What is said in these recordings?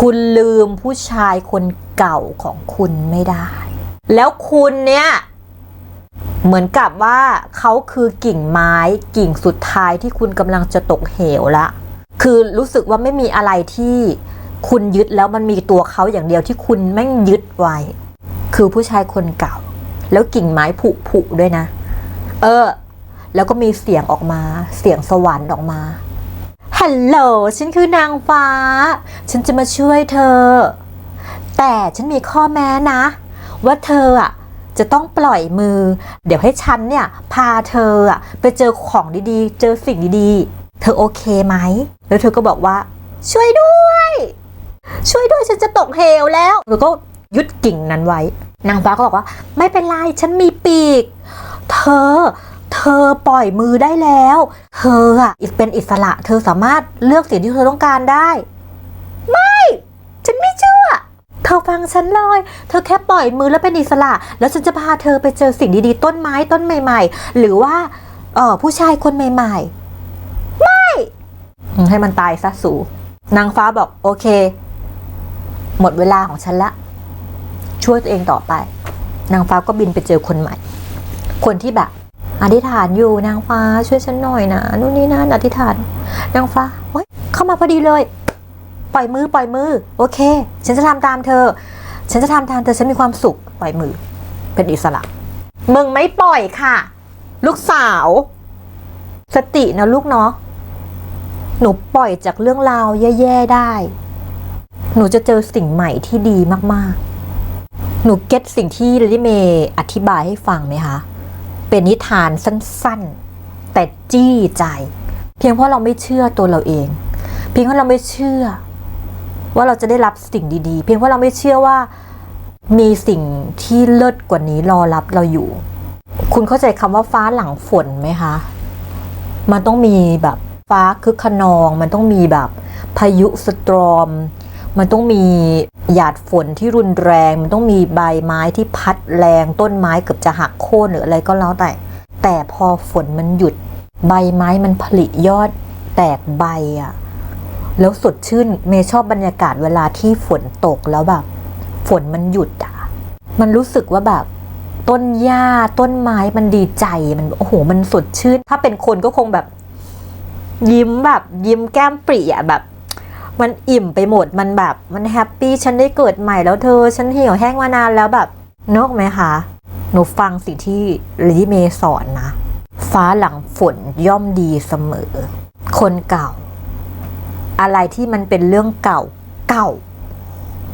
คุณลืมผู้ชายคนเก่าของคุณไม่ได้ แล้วคุณเนี่ย เหมือนกับว่าเขาคือกิ่งไม้กิ่งสุดท้ายที่คุณกำลังจะตกเหวละ คือรู้สึกว่าไม่มีอะไรที่คุณยึดแล้วมันมีตัวเขาอย่างเดียวที่คุณแม่งยึดไว้ คือผู้ชายคนเก่า แล้วกิ่งไม้ผุผุๆด้วยนะ เออ แล้วก็มีเสียงออกมา เสียงสวรรค์ออกมา ฮัลโหล ฉันคือนางฟ้า ฉันจะมาช่วยเธอ แต่ฉันมีข้อแม้นะ ว่าเธออะจะต้องปล่อยมือ เดี๋ยวให้ฉันเนี่ยพาเธออะไปเจอของดีๆ เจอสิ่งดีๆ เธอโอเคไหม แล้วเธอก็บอกว่า ช่วยด้วย ช่วยด้วยฉันจะตกเหวแล้วเธอก็ยึดกิ่งนั้นไว้ นางฟ้าก็บอกว่า ไม่เป็นไร ฉันมีปีก เธอ เธอปล่อยมือได้แล้ว เธออะเป็นอิสระ เธอสามารถเลือกสิ่งที่เธอต้องการได้ ไม่ ฉันไม่เชื่อ เธอฟังฉันเลย เธอแค่ปล่อยมือแล้วเป็นอิสระ แล้วฉันจะพาเธอไปเจอสิ่งดีๆ ต้นไม้ต้นใหม่ ๆ หรือว่าเออผู้ชายคนใหม่ ๆ ไม่ ให้มันตายซะสูนางฟ้าบอกโอเค หมดเวลาของฉันละ ช่วยตัวเองต่อไป นางฟ้าก็บินไปเจอคนใหม่ คนที่แบบ อธิษฐานอยู่นางฟ้าช่วยฉันหน่อยนะนู่นนี่นั่นอธิษฐานนางฟ้าเฮ้ยเข้ามาพอดีเลย ปล่อยมือปล่อยมือ โอเค ฉันจะทำตามเธอ ฉันจะทำตามเธอฉันมีความสุขปล่อยมือ เป็นอิสระมึงไม่ปล่อยค่ะ ลูกสาว สตินะลูกเนาะหนูปล่อยจากเรื่องราวแย่ๆได้ หนูจะเจอสิ่งใหม่ที่ดีมากๆ หนูเก็ตสิ่งที่ลิลิเมย์อธิบายให้ฟังไหมคะ เป็นนิทานสั้นๆ แต่จี้ใจ เพียงเพราะเราไม่เชื่อตัวเราเอง เพียงเพราะเราไม่เชื่อ ว่าเราจะได้รับสิ่งดีๆ เพียงเพราะเราไม่เชื่อว่ามีสิ่งที่เลิศกว่านี้รอรับเราอยู่ คุณเข้าใจคำว่าฟ้าหลังฝนไหมคะ มันต้องมีแบบฟ้าคึกขนอง มันต้องมีแบบพายุสตรอม มันต้องมีหยาดฝนที่รุนแรง มันต้องมีใบไม้ที่พัดแรงต้นไม้เกือบจะหักโค่นหรืออะไรก็แล้วแต่ แต่พอฝนมันหยุด ใบไม้มันผลิยอดแตกใบอะแล้วสดชื่นเมย์ชอบบรรยากาศเวลาที่ฝนตกแล้วแบบ ฝนมันหยุดอะมันรู้สึกว่าแบบต้นหญ้าต้นไม้มันดีใจมันโอ้โหมันสดชื่น ถ้าเป็นคนก็คงแบบ ยิ้มแบบยิ้มแก้มปรีอะแบบ มันอิ่มไปหมดมันแบบ มันแฮปปี้ฉันได้เกิดใหม่แล้วเธอ ฉันเหี่ยวแห้งมานานแล้วแบบนกไหมคะหนูฟังสิ่งที่ลิเมย์สอนนะ ฟ้าหลังฝนย่อมดีเสมอ คนเก่า อะไรที่มันเป็นเรื่องเก่าเก่า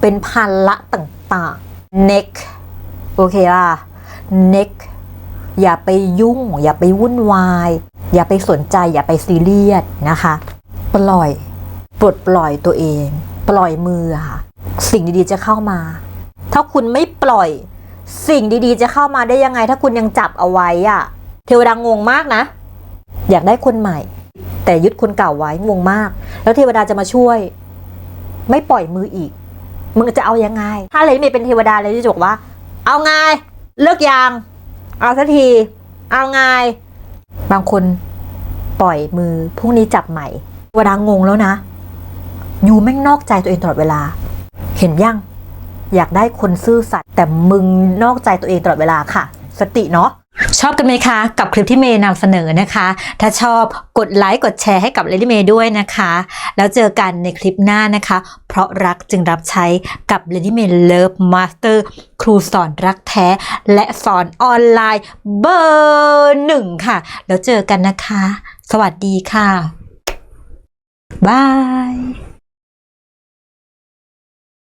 เป็นภาระต่างๆ neck โอเคป่ะ neck อย่าไปยุ่ง อย่าไปวุ่นวาย อย่าไปสนใจ อย่าไปซีเรียสนะคะ ปล่อย ปลดปล่อยตัวเอง ปล่อยมือค่ะ สิ่งดีๆจะเข้ามา ถ้าคุณไม่ปล่อย สิ่งดีๆจะเข้ามาได้ยังไง ถ้าคุณยังจับเอาไว้อะเทวดางงมากนะ อยากได้คนใหม่ แต่ยึดคนเก่าไว้งงมาก แล้วเทวดาจะมาช่วย ไม่ปล่อยมืออีกมึงจะเอายังไง ถ้าเลยไม่เป็นเทวดาเลยจะบอกว่า เอาไงเลิกยาง เอาสักที เอาไงบางคนปล่อยมือพรุ่งนี้จับใหม่เทวดางงแล้วนะ ยู่แม่งนอกใจตัวเองตลอดเวลา เห็นยัง อยากได้คนซื่อสัตย์แต่มึงนอกใจตัวเองตลอดเวลาค่ะ สติเนาะชอบกันไหมคะกับคลิปที่เมย์นำเสนอนะคะ ถ้าชอบกดไลค์กดแชร์ให้กับเลดี้เมย์ด้วยนะคะ แล้วเจอกันในคลิปหน้านะคะ เพราะรักจึงรับใช้กับ Lady May Love Master ครูสอนรักแท้ และสอนออนไลน์เบอร์หนึ่งค่ะ แล้วเจอกันนะคะ สวัสดีค่ะบาย